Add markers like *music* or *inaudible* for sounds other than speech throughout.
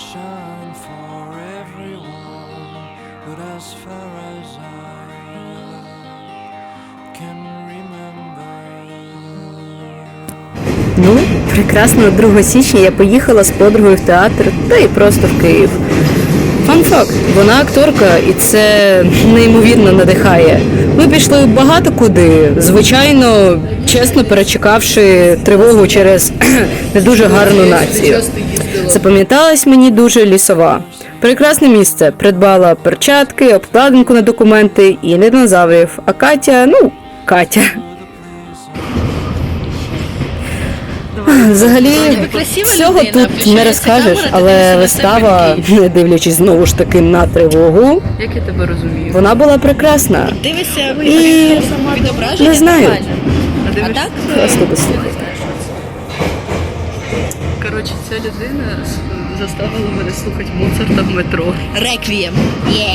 sunshine for everyone, but as far as I can. Ну, прекрасно 2 січня я поїхала з подругою в театр, та й просто в Київ. Фан факт, вона акторка, і це неймовірно надихає. Ми пішли багато куди, звичайно, чесно перечекавши тривогу через *clears throat* не дуже гарну націю. Запам'яталась мені дуже лісова. Прекрасне місце. Придбала перчатки, обкладинку на документи і не динозаврів. А Катя, ну, Катя. Взагалі, всього тут не розкажеш, але вистава, не дивлячись знову ж таки на тривогу, Як я тебе розумію? вона була прекрасна. Дивися, І не знаю, А дивишся? так? просто дослухайте. Коротше, ця людина заставила мене слухати Моцарта в метро. Реквієм. Є.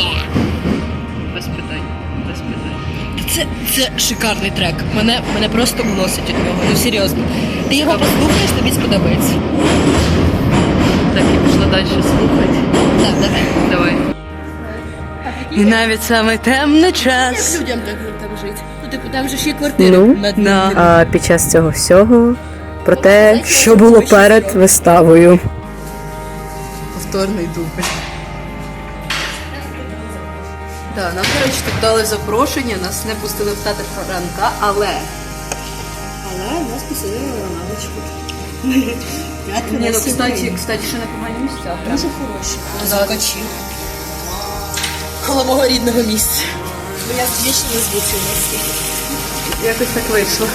Без питань. Без питань. Це, це шикарний трек. Мене, мене просто уносить від нього. Ну серйозно. Ти його послухаєш, тобі сподобається. Так, і пішла далі слухати. Так, давай. Давай. І навіть саме темний час. Як Людям так там жити. Ну, типу, там же є квартири. Ну, да. А під час цього всього про те, що було перед виставою. Повторний дубль. Так, нам, коротше, тут дали запрошення, нас не пустили в театр Франка, але. Але нас посадили на лавочку. Ні, ну, кстати, кстати, ще непогані місця. Дуже хороші. Звукачі. Коло мого рідного місця. Бо я вічно не звучу Якось так вийшло.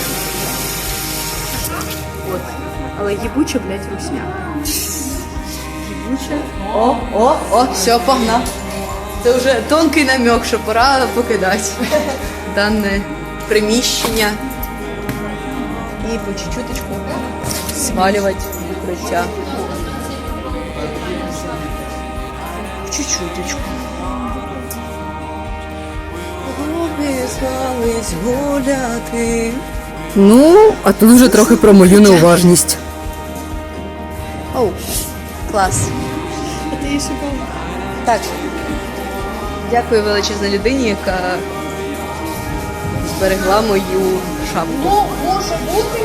От. Але їбуча, блядь, русня. Їбуча. О, о, о, все, погнав. Це вже тонкий намек, що пора покидати *laughs* дане приміщення. І по чуть-чуточку свалювати укриття. Чуть-чуточку. Голуби звались гуляти. Ну, а тут вже трохи про мою неуважність. Оу, клас. А ти її шукав? Так. Дякую величезній людині, яка зберегла мою шапку. Може бути.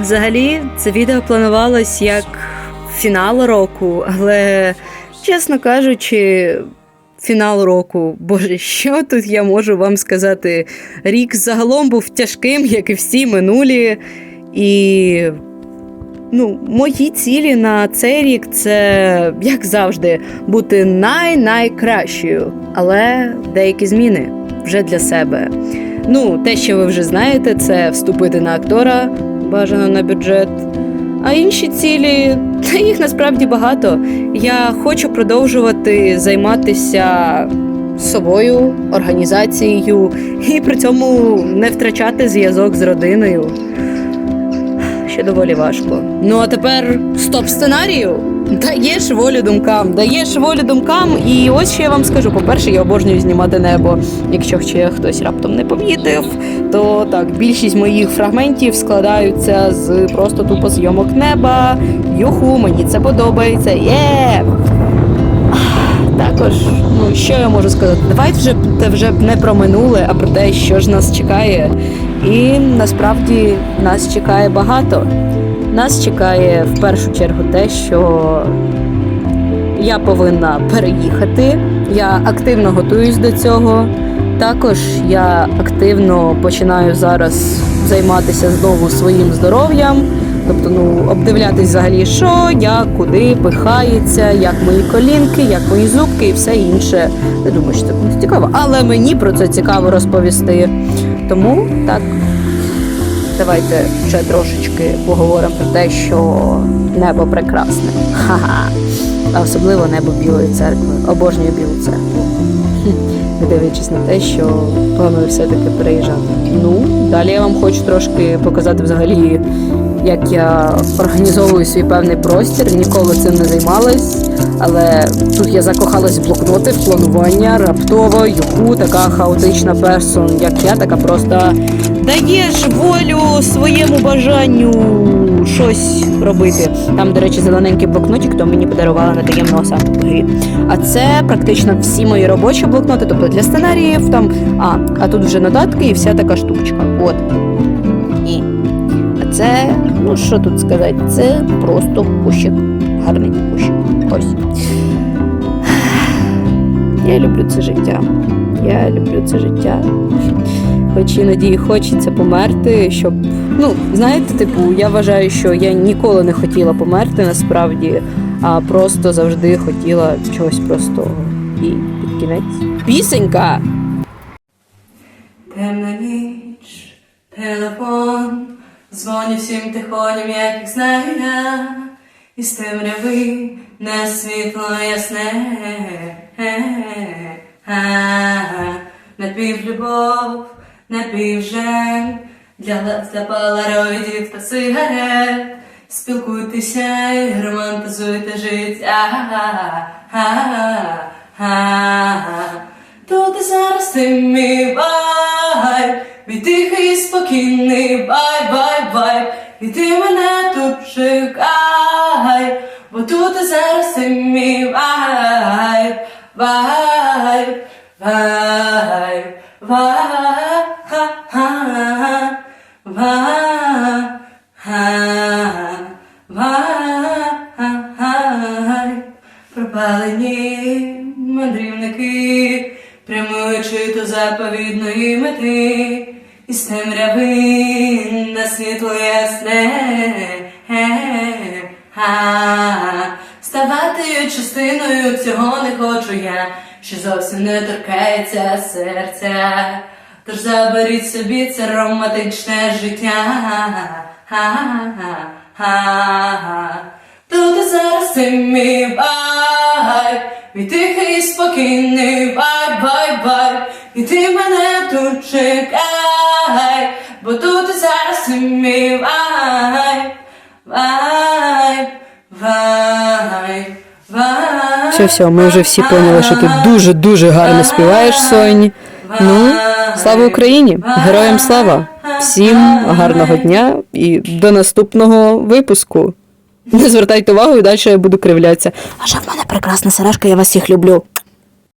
Взагалі, це відео планувалось як фінал року, але, чесно кажучи, фінал року, боже, що тут я можу вам сказати? Рік загалом був тяжким, як і всі минулі. І ну, мої цілі на цей рік це, як завжди, бути най-найкращою, але деякі зміни вже для себе. Ну, те, що ви вже знаєте, це вступити на актора, бажано на бюджет. А інші цілі, їх насправді багато. Я хочу продовжувати займатися собою, організацією і при цьому не втрачати зв'язок з родиною. Ще доволі важко. Ну а тепер стоп сценарію. Даєш волю думкам, даєш волю думкам, і ось що я вам скажу. По-перше, я обожнюю знімати небо. Якщо ще хтось раптом не помітив, то так, більшість моїх фрагментів складаються з просто тупо зйомок неба. Юху, мені це подобається. Є! Також, ну що я можу сказати? Давайте вже те вже не про минуле, а про те, що ж нас чекає. І насправді нас чекає багато. Нас чекає в першу чергу те, що я повинна переїхати. Я активно готуюсь до цього. Також я активно починаю зараз займатися знову своїм здоров'ям. Тобто, ну, обдивлятись взагалі, що, як, куди пихається, як мої колінки, як мої зубки і все інше. Я думаю, що це комусь цікаво. Але мені про це цікаво розповісти. Тому так, давайте ще трошечки поговоримо про те, що небо прекрасне. Ха-ха. А особливо небо Білої церкви. Обожнюю білу церкву. Дивлячись на те, що планую все-таки переїжджати. Ну, далі я вам хочу трошки показати взагалі як я організовую свій певний простір. Ніколи цим не займалась. Але тут я закохалась в блокноти, в планування, раптово, юху, така хаотична персон, як я, така просто даєш волю своєму бажанню щось робити. Там, до речі, зелененький блокнотик, то мені подарувала на таємного грі. А це практично всі мої робочі блокноти, тобто для сценаріїв там. А, а тут вже нотатки і вся така штучка. От. Це, ну що тут сказати, це просто кущик. Гарний кущик. Ось. Я люблю це життя. Я люблю це життя. Хоч іноді хочеться померти, щоб. Ну, знаєте, типу, я вважаю, що я ніколи не хотіла померти насправді, а просто завжди хотіла чогось простого. І під кінець. Пісенька! Темна ніч, телефон, дзвоню всім тихоням, як їх знаю я, із темряви на світло ясне. Напівлюбов, напівжаль, для, для полароїдів та сигарет. Спілкуйтеся і романтизуйте життя. Тут і зараз ти мій вайб, мій тихий спокійний вайб, тут і зараз ти мій вайб, вайб, вайб, вайб, вайб. Пропалені мандрівники, прямуючи до заповідної мети, із темряви на світло ясне. Ставати частиною цього не хочу я, що зовсім не торкається серця. Тож заберіть собі це романтичне життя. Тут і зараз ти мій вайб, мій тихий і спокійний вайб, вайб, вайб, і ти мене тут чекай, бо тут і зараз ти мій вайб, вайб, Все, все, ми вже всі поняли, що ти дуже дуже гарно співаєш, Соні. Ну, слава Україні! Героям слава! Всім гарного дня і до наступного випуску. Не звертайте увагу, і далі я буду кривлятися. А ще в мене прекрасна сережка, я вас всіх люблю.